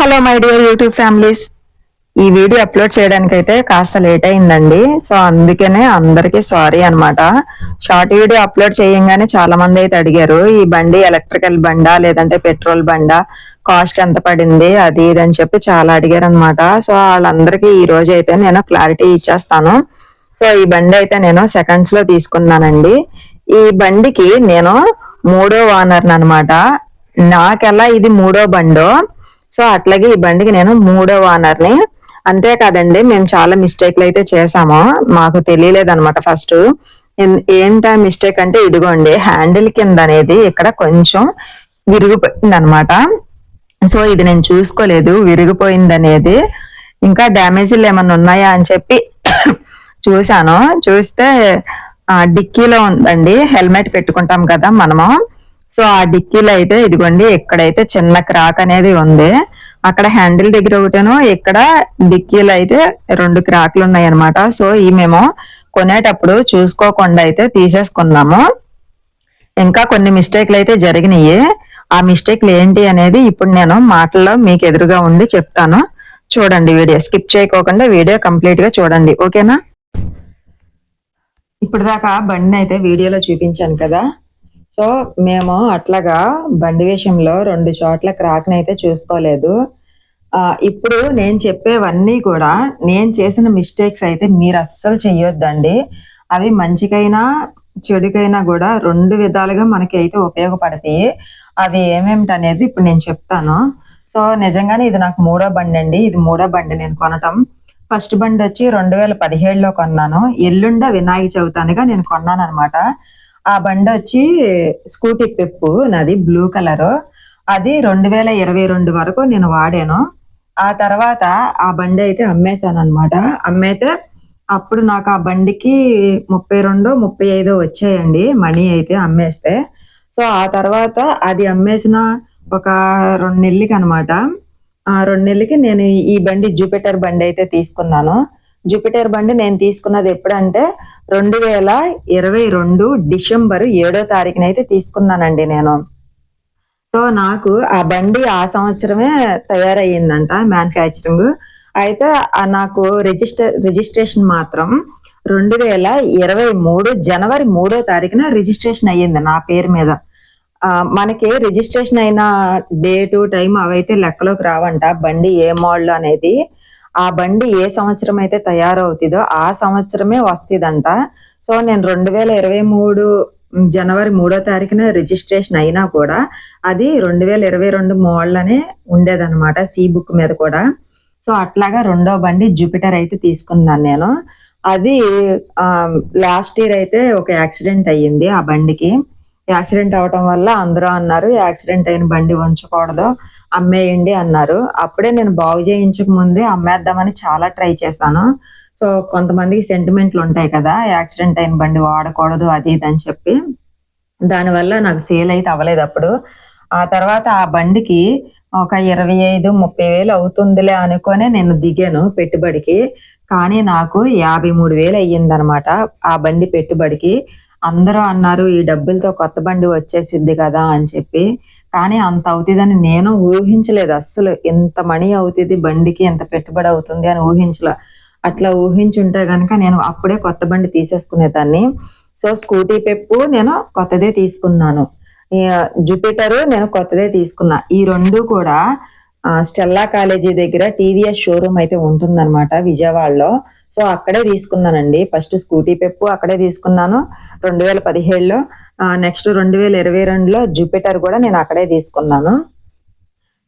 Hello my dear YouTube families. ఈ video upload చేయడానికి అయితే కాస్త లేట్ అయిందండి. సో అందుకనే అందరికీ సారీ అనమాట షార్ట్ వీడియో అప్లోడ్ చేయంగానే చాలా మంది అయితే అడిగారు ఈ బండి ఎలక్ట్రికల్ బండా లేదంటే పెట్రోల్ బండా? కాస్ట్ ఎంత పడింది? అది ఇది అని చెప్పి చాలా అడిగారు అనమాట సో వాళ్ళందరికీ ఈ రోజు అయితే నేను క్లారిటీ ఇచ్చేస్తాను. సో ఈ బండి అయితే నేను సెకండ్స్లో తీసుకున్నానండి. ఈ బండికి నేను మూడో ఓనర్ అనమాట నాకెలా ఇది మూడో బండో? సో అట్లాగే ఈ బండికి నేను మూడో ఓనర్ని అంతేకాదండి మేము చాలా మిస్టేక్లు అయితే చేసాము మాకు తెలియలేదు అనమాట ఫస్ట్ ఏంటా మిస్టేక్ అంటే ఇదిగోండి హ్యాండిల్ కింద అనేది ఇక్కడ కొంచెం విరిగిపోయింది అనమాట సో ఇది నేను చూసుకోలేదు విరిగిపోయింది అనేది ఇంకా డ్యామేజీలు ఏమన్నా ఉన్నాయా అని చెప్పి చూశాను. చూస్తే ఆ డిక్కీలో ఉందండి హెల్మెట్ పెట్టుకుంటాం కదా మనము. సో ఆ డిక్కీలో అయితే ఇదిగోండి ఎక్కడైతే చిన్న క్రాక్ అనేది ఉంది. అక్కడ హ్యాండిల్ దగ్గర ఒకటేనో ఇక్కడ డిక్కీలో అయితే రెండు క్రాక్లు ఉన్నాయి అనమాట సో ఈ మేము కొనేటప్పుడు చూసుకోకుండా అయితే తీసేసుకున్నాము. ఇంకా కొన్ని మిస్టేక్లు అయితే జరిగినాయి. ఆ మిస్టేక్లు ఏంటి అనేది ఇప్పుడు నేను మాటల్లో మీకు ఎదురుగా ఉండి చెప్తాను. చూడండి వీడియో స్కిప్ చేయకోకుండా వీడియో కంప్లీట్గా చూడండి. ఓకేనా? ఇప్పుడు దాకా బండిని అయితే వీడియోలో చూపించాను కదా. సో మేము అట్లాగా బండి విషయంలో రెండు చోట్ల క్రాక్ని అయితే చూసుకోలేదు. ఇప్పుడు నేను చెప్పేవన్నీ కూడా నేను చేసిన మిస్టేక్స్ అయితే మీరు అస్సలు చెయ్యొద్దండి. అవి మంచికైనా చెడుకైనా కూడా రెండు విధాలుగా మనకి అయితే ఉపయోగపడతాయి. అవి ఏమేమిటి అనేది ఇప్పుడు నేను చెప్తాను. సో నిజంగానే ఇది నాకు మూడో బండి అండి. ఇది మూడో బండి నేను కొనటం. ఫస్ట్ బండి వచ్చి రెండు వేల పదిహేడులో కొన్నాను. ఎల్లుండ వినాయక చవితానిగా నేను కొన్నాను అనమాట ఆ బండి వచ్చి స్కూటీ పెప్పు నాది బ్లూ కలర్. అది రెండు వేల ఇరవై రెండు వరకు నేను వాడాను. ఆ తర్వాత ఆ బండి అయితే అమ్మేశాను అనమాట అమ్మేతే అప్పుడు నాకు ఆ బండికి ముప్పై రెండు ముప్పై ఐదు వచ్చాయండి మనీ అయితే అమ్మేస్తే. సో ఆ తర్వాత అది అమ్మేసిన ఒక రెండు నెలలకి అనమాట ఆ రెండు నెలలకి నేను ఈ బండి జూపిటర్ బండి అయితే తీసుకున్నాను. జూపిటర్ బండి నేను తీసుకున్నది ఎప్పుడంటే రెండు వేల ఇరవై రెండు డిసెంబర్ ఏడో తారీఖున అయితే తీసుకున్నానండి నేను. సో నాకు ఆ బండి ఆ సంవత్సరమే తయారయ్యిందంట మ్యానుఫ్యాక్చరింగ్. అయితే నాకు రిజిస్టర్ రిజిస్ట్రేషన్ మాత్రం రెండు వేల ఇరవై మూడు జనవరి మూడో తారీఖున రిజిస్ట్రేషన్ అయ్యింది నా పేరు మీద. మనకి రిజిస్ట్రేషన్ అయిన డేటు టైం అవైతే లెక్కలోకి రావంట బండి ఏ మోడల్ అనేది. ఆ బండి ఏ సంవత్సరం అయితే తయారవుతుందో ఆ సంవత్సరమే వస్తుందంట. సో నేను రెండు వేల ఇరవై మూడు జనవరి మూడో తారీఖున రిజిస్ట్రేషన్ అయినా కూడా అది రెండు వేల ఇరవై రెండు మోడల్ అనే ఉండేదన్నమాట సి బుక్ మీద కూడా. సో అట్లాగా రెండో బండి జూపిటర్ అయితే తీసుకున్నాను నేను. అది లాస్ట్ ఇయర్ అయితే ఒక యాక్సిడెంట్ అయ్యింది ఆ బండికి. యాక్సిడెంట్ అవటం వల్ల అందరూ అన్నారు యాక్సిడెంట్ అయిన బండి ఉంచకూడదు అమ్మేయండి అన్నారు. అప్పుడే నేను బాగు చేయించక ముందే అమ్మేద్దామని చాలా ట్రై చేశాను. సో కొంతమందికి సెంటిమెంట్లు ఉంటాయి కదా యాక్సిడెంట్ అయిన బండి వాడకూడదు అది ఇది అని చెప్పి. దానివల్ల నాకు సేల్ అయితే అవ్వలేదు అప్పుడు. ఆ తర్వాత ఆ బండికి ఒక ఇరవై ఐదు ముప్పై వేలు అవుతుందిలే అనుకొని నేను దిగాను పెట్టుబడికి. కానీ నాకు యాభై మూడు వేలు అయ్యిందనమాట ఆ బండి పెట్టుబడికి. అందరూ అన్నారు ఈ డబ్బులతో కొత్త బండి వచ్చేసిద్ది కదా అని చెప్పి. కానీ అంత అవుతుందని నేను ఊహించలేదు అస్సలు. ఎంత మనీ అవుతుంది బండికి ఎంత పెట్టుబడి అవుతుంది అని ఊహించలే. అట్లా ఊహించుంటే గనక నేను అప్పుడే కొత్త బండి తీసేసుకునేదాన్ని. సో స్కూటీ పెప్పు నేను కొత్తదే తీసుకున్నాను. ఈ జూపిటర్ నేను కొత్తదే తీసుకున్నా. ఈ రెండు కూడా స్టెల్లా కాలేజీ దగ్గర టీవీఎస్ షోరూమ్ అయితే ఉంటుందన్నమాట విజయవాడలో. సో అక్కడే తీసుకున్నానండి. ఫస్ట్ స్కూటీ పెప్పు అక్కడే తీసుకున్నాను రెండు వేల పదిహేడులో నెక్స్ట్ రెండు వేల ఇరవై రెండులో జూపిటర్ కూడా నేను అక్కడే తీసుకున్నాను.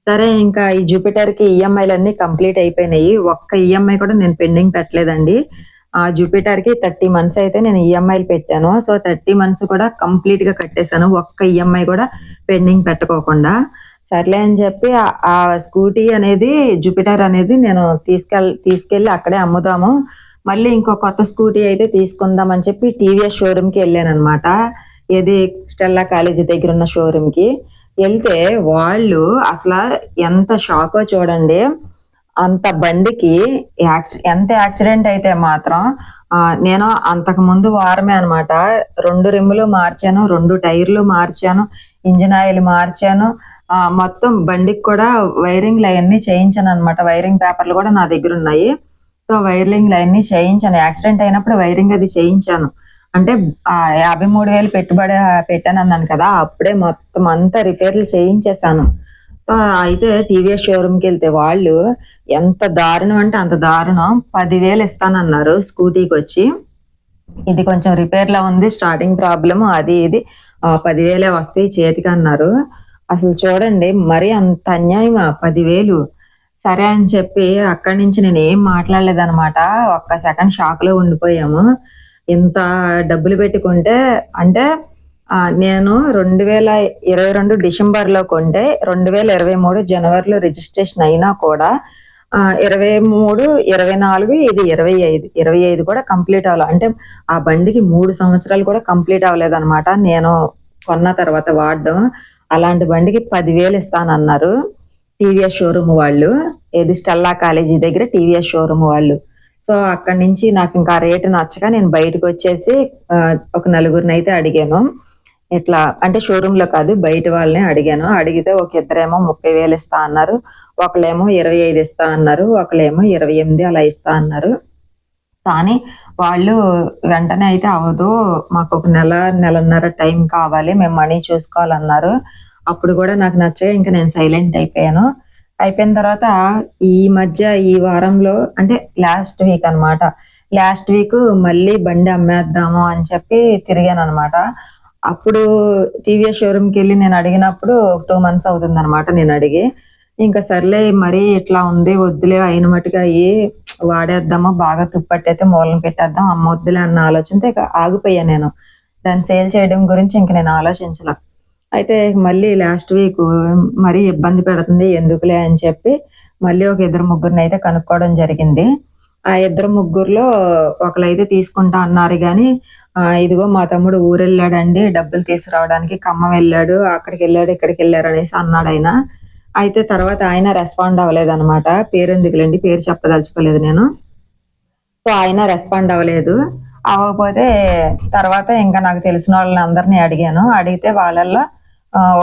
సరే ఇంకా ఈ జూపిటర్కి ఈఎంఐలు కంప్లీట్ అయిపోయినాయి. ఒక్క ఈఎంఐ కూడా నేను పెండింగ్ పెట్టలేదండి. ఆ జూపిటర్కి థర్టీ మంత్స్ అయితే నేను ఈఎంఐలు పెట్టాను. సో థర్టీ మంత్స్ కూడా కంప్లీట్గా కట్టేశాను. ఒక్క ఈఎంఐ కూడా పెండింగ్ పెట్టుకోకుండా. సర్లే అని చెప్పి ఆ- స్కూటీ అనేది జూపిటర్ అనేది నేను తీసుకెళ్ తీసుకెళ్ళి అక్కడే అమ్ముదాము. మళ్ళీ ఇంకో కొత్త స్కూటీ అయితే తీసుకుందాం అని చెప్పి టీవీఎస్ షోరూమ్కి వెళ్ళాను అనమాట ఏది? స్టెల్లా కాలేజీ దగ్గర ఉన్న షోరూమ్కి వెళ్తే వాళ్ళు అసలు ఎంత షాకో చూడండి. అంత బండికి యాక్సి ఎంత యాక్సిడెంట్ అయితే మాత్రం నేను అంతకు ముందు వారమే అనమాట రెండు రిమ్ములు మార్చాను రెండు టైర్లు మార్చాను ఇంజిన్ ఆయిల్ మార్చాను. మొత్తం బండికి కూడా వైరింగ్లు అవన్నీ చేయించాను అనమాట వైరింగ్ పేపర్లు కూడా నా దగ్గర ఉన్నాయి. సో వైరింగ్లు అవన్నీ చేయించాను. యాక్సిడెంట్ అయినప్పుడు వైరింగ్ అది చేయించాను. అంటే యాభై మూడు వేలు పెట్టుబడి పెట్టాను అన్నాను కదా అప్పుడే మొత్తం అంతా రిపేర్లు చేయించేశాను. అయితే టీవీఎస్ షోరూమ్కి వెళ్తే వాళ్ళు ఎంత దారుణం అంటే అంత దారుణం. పదివేలు ఇస్తానన్నారు స్కూటీకి వచ్చి. ఇది కొంచెం రిపేర్లో ఉంది స్టార్టింగ్ ప్రాబ్లము అది ఇది. ఆ, పదివేలే వస్తాయి చేతికి అన్నారు. అసలు చూడండి మరి అంత అన్యాయమా? పదివేలు. సరే అని చెప్పి అక్కడి నుంచి నేను ఏం మాట్లాడలేదనమాట ఒక్క సెకండ్ షాక్లో ఉండిపోయాము. ఇంత డబ్బులు పెట్టుకుంటే అంటే నేను రెండు వేల ఇరవై రెండు డిసెంబర్లో కొంటే రెండు వేల ఇరవై మూడు జనవరిలో రిజిస్ట్రేషన్ అయినా కూడా ఇరవై మూడు ఇరవై నాలుగు ఇది ఇరవై ఐదు ఇరవై ఐదు కూడా కంప్లీట్ అవ్వాలి. అంటే ఆ బండికి మూడు సంవత్సరాలు కూడా కంప్లీట్ అవ్వలేదన్నమాట. నేను కొన్న తర్వాత వాడడం. అలాంటి బండికి పదివేలు ఇస్తానన్నారు టీవీఎస్ షోరూమ్ వాళ్ళు. ఏది స్టెల్లా కాలేజీ దగ్గర టీవీఎస్ షోరూమ్ వాళ్ళు. సో అక్కడి నుంచి నాకు ఇంకా రేటు నచ్చక నేను బయటకు వచ్చేసి ఒక నలుగురిని అయితే అడిగాను. ఇట్లా అంటే షోరూమ్లో కాదు బయట వాళ్ళని అడిగాను. అడిగితే ఒక ఇద్దరేమో ముప్పై వేలు ఇస్తా అన్నారు. ఒకళ్ళేమో ఇరవై ఐదు ఇస్తా అన్నారు. ఒకళ్ళేమో ఇరవై ఎనిమిది అలా ఇస్తా అన్నారు. కానీ వాళ్ళు వెంటనే అయితే అవ్వదు మాకు ఒక నెల నెలన్నర టైం కావాలి. మేము మనీ చూసుకోవాలన్నారు. అప్పుడు కూడా నాకు నచ్చే ఇంకా నేను సైలెంట్ అయిపోయాను. అయిపోయిన తర్వాత ఈ మధ్య ఈ వారంలో అంటే లాస్ట్ వీక్ అన్నమాట. లాస్ట్ వీక్ మళ్ళీ బండి అమ్మేద్దాము అని చెప్పి తిరిగాను అనమాట అప్పుడు టీవీఎస్ షోరూమ్కి వెళ్ళి నేను అడిగినప్పుడు టూ మంత్స్ అవుతుంది అనమాట నేను అడిగి. ఇంకా సర్లే మరీ ఇట్లా ఉంది వద్దులే అయిన మట్టుగా అయ్యి వాడేద్దామా బాగా తుప్పట్టయితే మూలం పెట్టేద్దాం అమ్మ వద్దులే అన్న ఆలోచనతో ఇక ఆగిపోయా నేను. దాన్ని సేల్ చేయడం గురించి ఇంక నేను ఆలోచించలే. అయితే మళ్ళీ లాస్ట్ వీక్ మరీ ఇబ్బంది పెడుతుంది ఎందుకులే అని చెప్పి మళ్ళీ ఒక ఇద్దరు ముగ్గురిని అయితే కనుక్కోవడం జరిగింది. ఆ ఇద్దరు ముగ్గురులో ఒకరైతే తీసుకుంటా అన్నారు కానీ ఆ, ఇదిగో మా తమ్ముడు ఊరు వెళ్ళాడండి డబ్బులు తీసుకురావడానికి ఖమ్మం వెళ్ళాడు అక్కడికి వెళ్ళాడు ఇక్కడికి వెళ్ళారు అనేసి అన్నాడు ఆయన. అయితే తర్వాత ఆయన రెస్పాండ్ అవ్వలేదు అనమాట పేరు ఎందుకులేండి పేరు చెప్పదలుచుకోలేదు నేను. సో ఆయన రెస్పాండ్ అవ్వలేదు. అవ్వకపోతే తర్వాత ఇంకా నాకు తెలిసిన వాళ్ళని అందరినీ అడిగాను. అడిగితే వాళ్ళల్లో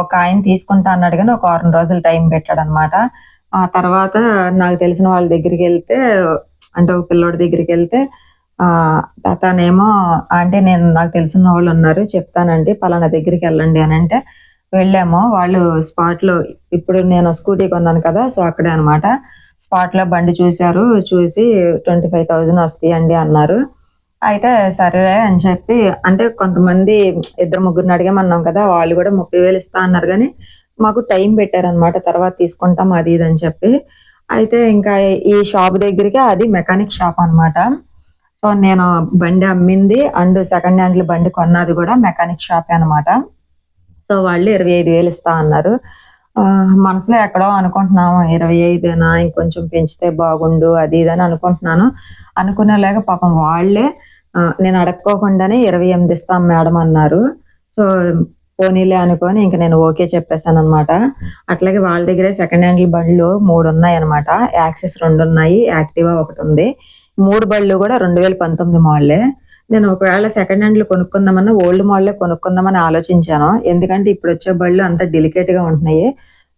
ఒక ఆయన తీసుకుంటా అన్నాడు కానీ ఒక వారం రోజులు టైం పెట్టాడు అనమాట ఆ తర్వాత నాకు తెలిసిన వాళ్ళ దగ్గరికి వెళ్తే అంటే ఒక పిల్లోడి దగ్గరికి వెళ్తే ఆ తనేమో అంటే నేను నాకు తెలిసిన వాళ్ళు ఉన్నారు చెప్తానండి పలానా దగ్గరికి వెళ్ళండి అని అంటే వెళ్ళాము. వాళ్ళు స్పాట్లో ఇప్పుడు నేను స్కూటీ కొన్నాను కదా సో అక్కడే అనమాట స్పాట్లో బండి చూశారు. చూసి ట్వంటీ ఫైవ్ థౌజండ్ వస్తాయండి అన్నారు. అయితే సరే అని చెప్పి అంటే కొంతమంది ఇద్దరు ముగ్గురిని అడిగామన్నాం కదా వాళ్ళు కూడా ముప్పై వేలు ఇస్తా అన్నారు. కానీ మాకు టైం పెట్టారనమాట తర్వాత తీసుకుంటాం అది ఇది అని చెప్పి. అయితే ఇంకా ఈ షాప్ దగ్గరికి అది మెకానిక్ షాప్ అన్నమాట. సో నేను బండి అమ్మింది. అండ్ సెకండ్ హ్యాండ్ బండి కొన్నది కూడా మెకానిక్ షాపే అన్నమాట. సో వాళ్ళు ఇరవై ఐదు వేలు ఇస్తా అన్నారు. ఆ, మనసులో ఎక్కడో అనుకుంటున్నాము ఇరవై ఐదేనా ఇంకొంచెం పెంచితే బాగుండు అది ఇది అని అనుకుంటున్నాను. అనుకునేలాగా పాపం వాళ్ళే నేను అడక్కోకుండానే ఇరవై ఎనిమిది ఇస్తాం మేడం అన్నారు. సో పోనీలే అనుకొని ఇంకా నేను ఓకే చెప్పేశాను అనమాట అట్లాగే వాళ్ళ దగ్గరే సెకండ్ హ్యాండ్ బండ్లు మూడు ఉన్నాయి అనమాట యాక్సెస్ రెండు ఉన్నాయి యాక్టివా ఒకటి ఉంది. మూడు బళ్ళు కూడా రెండు వేల పంతొమ్మిది మోడలే. నేను ఒకవేళ సెకండ్ హ్యాండ్లు కొనుక్కుందామన్నా ఓల్డ్ మోడలే కొనుక్కుందామని ఆలోచించాను. ఎందుకంటే ఇప్పుడు వచ్చే బళ్ళు అంత డెలికేట్గా ఉంటున్నాయి.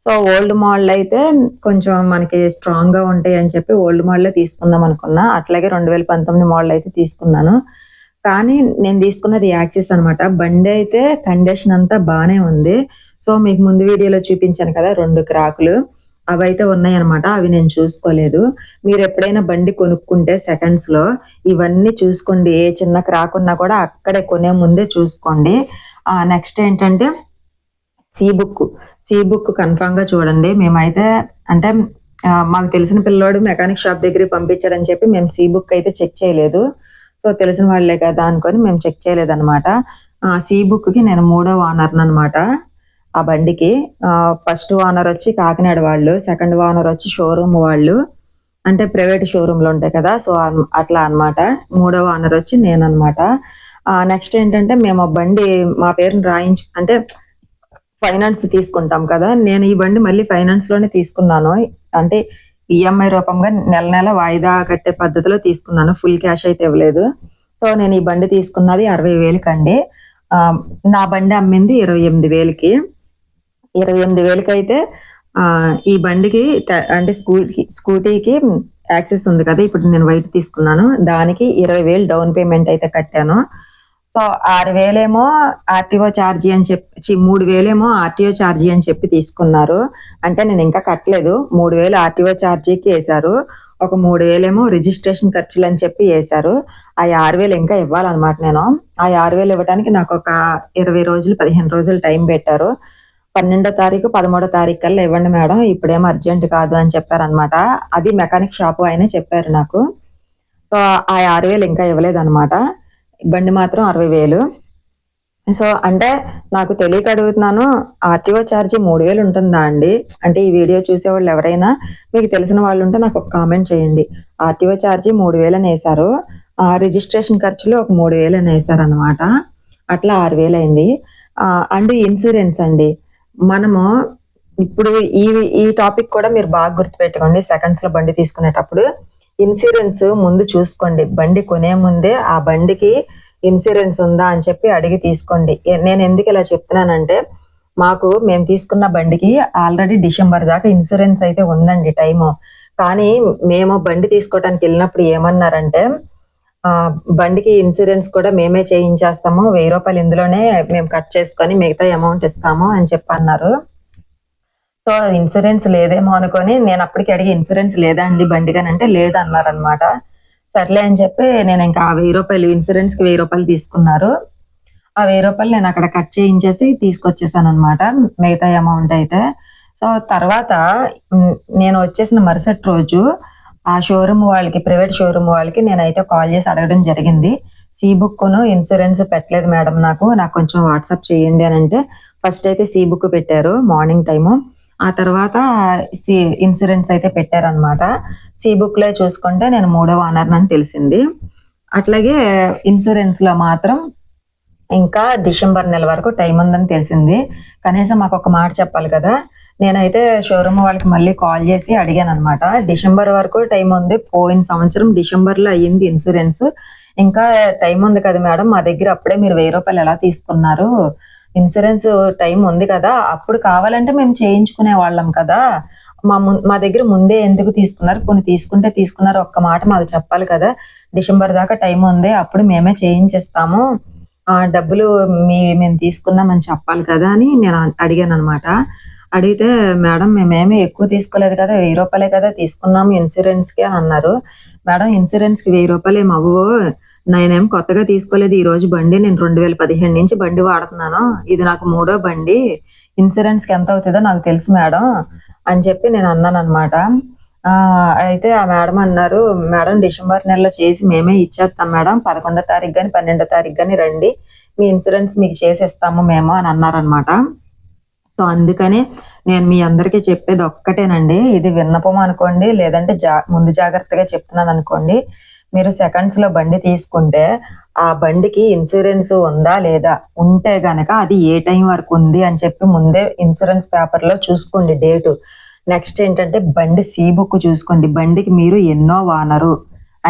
సో ఓల్డ్ మోడల్ అయితే కొంచెం మనకి స్ట్రాంగ్గా ఉంటాయి అని చెప్పి ఓల్డ్ మోడలే తీసుకుందాం అనుకున్నా. అట్లాగే రెండు వేల పంతొమ్మిది మోడల్ అయితే తీసుకున్నాను. కానీ నేను తీసుకున్నది యాక్సిస్ అన్నమాట. బండి అయితే కండిషన్ అంతా బాగానే ఉంది. సో మీకు ముందు వీడియోలో చూపించాను కదా రెండు క్రాకులు. అవి అయితే ఉన్నాయన్నమాట. అవి నేను చూసుకోలేదు. మీరు ఎప్పుడైనా బండి కొనుక్కుంటే సెకండ్స్లో ఇవన్నీ చూసుకోండి. ఏ చిన్న క్రాక్ ఉన్నా కూడా అక్కడే కొనే ముందే చూసుకోండి. నెక్స్ట్ ఏంటంటే సి బుక్ సీ బుక్ కన్ఫామ్గా చూడండి. మేమైతే అంటే మాకు తెలిసిన పిల్లోడు మెకానిక్ షాప్ దగ్గరికి పంపించాడని చెప్పి మేము సీ బుక్ అయితే చెక్ చేయలేదు. సో తెలిసిన వాళ్ళే కదా అనుకొని మేము చెక్ చేయలేదు అనమాట సీ బుక్కి నేను మూడో ఓనర్ అనమాట ఆ బండికి ఫస్ట్ ఓనర్ వచ్చి కాకినాడ వాళ్ళు సెకండ్ ఓనర్ వచ్చి షోరూమ్ వాళ్ళు. అంటే ప్రైవేట్ షోరూమ్లో ఉంటాయి కదా సో అట్లా అన్నమాట. మూడవ ఓనర్ వచ్చి నేను అనమాట నెక్స్ట్ ఏంటంటే మేము ఆ బండి మా పేరుని రాయించు అంటే ఫైనాన్స్ తీసుకుంటాం కదా నేను ఈ బండి మళ్ళీ ఫైనాన్స్లోనే తీసుకున్నాను. అంటే ఈఎంఐ రూపంగా నెల నెల వాయిదా కట్టే పద్ధతిలో తీసుకున్నాను. ఫుల్ క్యాష్ అయితే ఇవ్వలేదు. సో నేను ఈ బండి తీసుకున్నది అరవై వేలకండి. నా బండి అమ్మింది ఇరవై ఎనిమిది వేలకి. ఇరవై ఎనిమిది వేలకి అయితే ఆ, ఈ బండికి అంటే స్కూటీ స్కూటీకి యాక్సెస్ ఉంది కదా ఇప్పుడు నేను వైట్ తీసుకున్నాను. దానికి ఇరవై వేలు డౌన్ పేమెంట్ అయితే కట్టాను. సో ఆరు వేలేమో ఆర్టీఓ ఛార్జీ అని చెప్పి మూడు వేలేమో ఆర్టీఓ ఛార్జీ అని చెప్పి తీసుకున్నారు. అంటే నేను ఇంకా కట్టలేదు. మూడు వేలు ఆర్టీఓ ఛార్జీకి వేశారు. ఒక మూడు వేలేమో రిజిస్ట్రేషన్ ఖర్చులు అని చెప్పి వేశారు. ఆ ఆరు వేలు ఇంకా ఇవ్వాలన్నమాట నేను. ఆ ఆరు వేలు ఇవ్వడానికి నాకు ఒక ఇరవై రోజులు పదిహేను రోజులు టైం పెట్టారు. పన్నెండో తారీఖు పదమూడో తారీఖు కల్లా ఇవ్వండి మేడం. ఇప్పుడేం అర్జెంట్ కాదు అని చెప్పారనమాట అది మెకానిక్ షాప్ ఆయన చెప్పారు నాకు. సో ఆ ఆరు వేలు ఇంకా ఇవ్వలేదన్నమాట. బండి మాత్రం అరవై వేలు. సో అంటే నాకు తెలియక అడుగుతున్నాను ఆర్టీఓ ఛార్జీ మూడు వేలు ఉంటుందా అండి? అంటే ఈ వీడియో చూసేవాళ్ళు ఎవరైనా మీకు తెలిసిన వాళ్ళు ఉంటే నాకు ఒక కామెంట్ చేయండి. ఆర్టీఓ ఛార్జీ మూడు వేలు అని వేశారు. ఆ రిజిస్ట్రేషన్ ఖర్చులు ఒక మూడు వేలు అని వేశారు అనమాట అట్లా ఆరు వేలు అయింది. అండ్ ఇన్సూరెన్స్ అండి. మనము ఇప్పుడు ఈ ఈ టాపిక్ కూడా మీరు బాగా గుర్తుపెట్టుకోండి సెకండ్స్లో బండి తీసుకునేటప్పుడు. ఇన్సూరెన్స్ ముందు చూసుకోండి. బండి కొనే ముందే ఆ బండికి ఇన్సూరెన్స్ ఉందా అని చెప్పి అడిగి తీసుకోండి. నేను ఎందుకు ఇలా చెప్తున్నానంటే మాకు మేము తీసుకున్న బండికి ఆల్రెడీ డిసెంబర్ దాకా ఇన్సూరెన్స్ అయితే ఉందండి టైము. కానీ మేము బండి తీసుకోవడానికి వెళ్ళినప్పుడు ఏమన్నారంటే బండికి ఇన్సూరెన్స్ కూడా మేమే చేయించేస్తాము. వెయ్యి రూపాయలు ఇందులోనే మేము కట్ చేసుకొని మిగతా అమౌంట్ ఇస్తాము అని చెప్పి అన్నారు సో ఇన్సూరెన్స్ లేదేమో అనుకొని నేను అప్పటికి అడిగి ఇన్సూరెన్స్ లేదా అండి బండి అంటే లేదు సర్లే అని చెప్పి నేను ఇంకా ఆ వెయ్యి రూపాయలు ఇన్సూరెన్స్కి వెయ్యి రూపాయలు తీసుకున్నారు. ఆ వెయ్యి రూపాయలు నేను అక్కడ కట్ చేయించేసి తీసుకొచ్చేసాను అనమాట మిగతా అమౌంట్ అయితే. సో తర్వాత నేను వచ్చేసిన మరుసటి రోజు ఆ షోరూమ్ వాళ్ళకి ప్రైవేట్ షోరూమ్ వాళ్ళకి నేనైతే కాల్ చేసి అడగడం జరిగింది. సి బుక్ను ఇన్సూరెన్స్ పెట్టలేదు మేడం నాకు. నాకు కొంచెం వాట్సాప్ చేయండి అని అంటే ఫస్ట్ అయితే సి బుక్ పెట్టారు మార్నింగ్ టైము ఆ తర్వాత సి ఇన్సూరెన్స్ అయితే పెట్టారనమాట సి బుక్లో చూసుకుంటే నేను మూడో ఓనర్ అని తెలిసింది. అట్లాగే ఇన్సూరెన్స్లో మాత్రం ఇంకా డిసెంబర్ నెల వరకు టైం ఉందని తెలిసింది. కనీసం మాకు ఒక మాట చెప్పాలి కదా నేనైతే షోరూమ్ వాళ్ళకి మళ్ళీ కాల్ చేసి అడిగాను అనమాట డిసెంబర్ వరకు టైం ఉంది. పోయిన సంవత్సరం డిసెంబర్లో అయ్యింది ఇన్సూరెన్స్. ఇంకా టైం ఉంది కదా మేడం మా దగ్గర అప్పుడే మీరు వెయ్యి రూపాయలు ఎలా తీసుకున్నారు? ఇన్సూరెన్స్ టైం ఉంది కదా అప్పుడు కావాలంటే మేము చేయించుకునే వాళ్ళం కదా. మా మా దగ్గర ముందే ఎందుకు తీసుకున్నారు? కొన్ని తీసుకుంటే తీసుకున్నారు ఒక్క మాట మాకు చెప్పాలి కదా. డిసెంబర్ దాకా టైం ఉంది అప్పుడు మేమే చేయించేస్తాము. ఆ డబ్బులు మీ మేము తీసుకున్నామని చెప్పాలి కదా అని నేను అడిగాను అనమాట అడిగితే మేడం మేమేమి ఎక్కువ తీసుకోలేదు కదా వెయ్యి రూపాయలే కదా తీసుకున్నాము ఇన్సూరెన్స్కి అని అన్నారు. మేడం ఇన్సూరెన్స్కి వెయ్యి రూపాయలు ఏమి అవ్వవు. నేనేం కొత్తగా తీసుకోలేదు. ఈ రోజు బండి నేను రెండు వేల పదిహేను నుంచి బండి వాడుతున్నాను. ఇది నాకు మూడో బండి. ఇన్సూరెన్స్కి ఎంత అవుతుందో నాకు తెలుసు మేడం అని చెప్పి నేను అన్నాను అనమాట ఆ అయితే ఆ మేడం అన్నారు మేడం డిసెంబర్ నెలలో చేసి మేమే ఇచ్చేస్తాం మేడం. పదకొండో తారీఖు కానీ పన్నెండో తారీఖు కానీ రండి. మీ ఇన్సూరెన్స్ మీకు చేసేస్తాము మేము అని అన్నారనమాట సో అందుకని నేను మీ అందరికీ చెప్పేది ఒక్కటేనండి. ఇది విన్నపం అనుకోండి లేదంటే జా ముందు జాగ్రత్తగా చెప్తున్నాను అనుకోండి. మీరు సెకండ్స్లో బండి తీసుకుంటే ఆ బండికి ఇన్సూరెన్స్ ఉందా లేదా? ఉంటే గనక అది ఏ టైం వరకు ఉంది అని చెప్పి ముందే ఇన్సూరెన్స్ పేపర్లో చూసుకోండి డేటు. నెక్స్ట్ ఏంటంటే బండి సీ బుక్ చూసుకోండి. బండికి మీరు ఎన్నో వానరు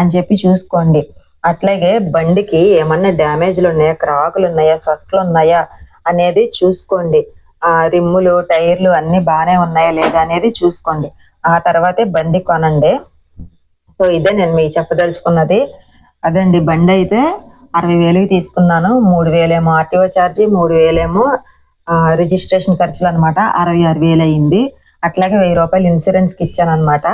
అని చెప్పి చూసుకోండి. అట్లాగే బండికి ఏమన్నా డ్యామేజ్లు ఉన్నాయా? క్రాకులు ఉన్నాయా? సొట్లు ఉన్నాయా? అనేది చూసుకోండి. ఆ రిమ్ములు టైర్లు అన్ని బాగానే ఉన్నాయా లేదా అనేది చూసుకోండి. ఆ తర్వాతే బండి కొనండి. సో ఇదే నేను మీ చెప్పదలుచుకున్నది. అదండి బండి అయితే అరవై వేలకి తీసుకున్నాను. మూడు వేలేమో ఆర్టీఓ ఛార్జీ మూడు వేలేమో రిజిస్ట్రేషన్ ఖర్చులు అనమాట అరవై ఆరు వేలు అయింది. అట్లాగే వెయ్యి రూపాయలు ఇన్సూరెన్స్కి ఇచ్చాను అనమాట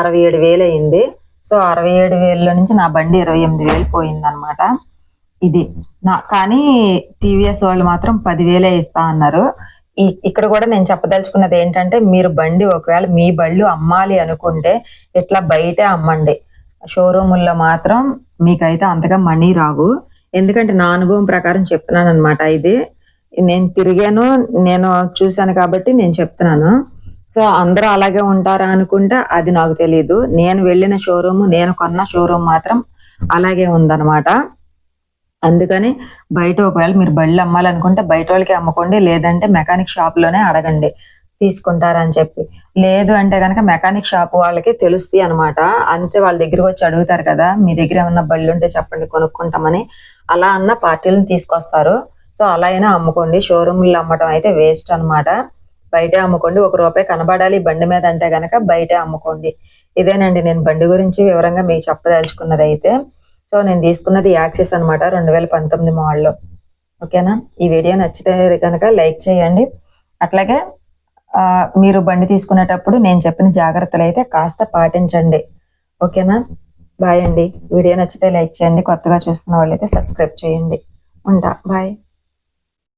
అరవై ఏడు వేలు అయింది. సో అరవై ఏడు వేల నుంచి నా బండి ఇరవై ఎనిమిది వేలు పోయింది అనమాట ఇది. నా కానీ టీవీఎస్ వాళ్ళు మాత్రం పదివేలే ఇస్తా అన్నారు. ఇక్కడ కూడా నేను చెప్పదలుచుకున్నది ఏంటంటే మీరు బండి ఒకవేళ మీ బళ్ళు అమ్మాలి అనుకుంటే ఇట్లా బయటే అమ్మండి. షోరూముల్లో మాత్రం మీకైతే అంతగా మనీ రావు. ఎందుకంటే నా అనుభవం ప్రకారం చెప్తున్నాను అనమాట ఇది. నేను తిరిగాను నేను చూశాను కాబట్టి నేను చెప్తున్నాను. సో అందరూ అలాగే ఉంటారా అనుకుంటే అది నాకు తెలియదు నేను వెళ్ళిన షోరూమ్ నేను కొన్న షోరూమ్ మాత్రం అలాగే ఉందన్నమాట. అందుకని బయట ఒకవేళ మీరు బళ్ళు అమ్మాలనుకుంటే బయట వాళ్ళకి అమ్ముకోండి లేదంటే మెకానిక్ షాప్లోనే అడగండి. తీసుకుంటారని చెప్పి. లేదు అంటే కనుక మెకానిక్ షాప్ వాళ్ళకి తెలుస్తాయి అనమాట అంతే వాళ్ళ దగ్గరికి వచ్చి అడుగుతారు కదా మీ దగ్గర ఏమన్నా బళ్ళు ఉంటే చెప్పండి కొనుక్కుంటామని. అలా అన్న పార్టీలను తీసుకొస్తారు. సో అలా అయినా అమ్ముకోండి. షోరూమ్లో అమ్మటం అయితే వేస్ట్ అన్నమాట. బయటే అమ్ముకోండి. ఒక రూపాయి కనబడాలి బండి మీద అంటే గనక బయటే అమ్ముకోండి. ఇదేనండి నేను బండి గురించి వివరంగా మీకు చెప్పదలుచుకున్నది అయితే సో నేను తీసుకున్నది యాక్సెస్ అనమాట రెండు వేల పంతొమ్మిది మోడల్లో ఓకేనా? ఈ వీడియో నచ్చితే కనుక లైక్ చేయండి. అట్లాగే మీరు బండి తీసుకునేటప్పుడు నేను చెప్పిన జాగ్రత్తలు అయితే కాస్త పాటించండి. ఓకేనా? బాయ్ అండి. వీడియో నచ్చితే లైక్ చేయండి. కొత్తగా చూస్తున్న వాళ్ళైతే సబ్స్క్రైబ్ చేయండి. ఉంటా. బాయ్.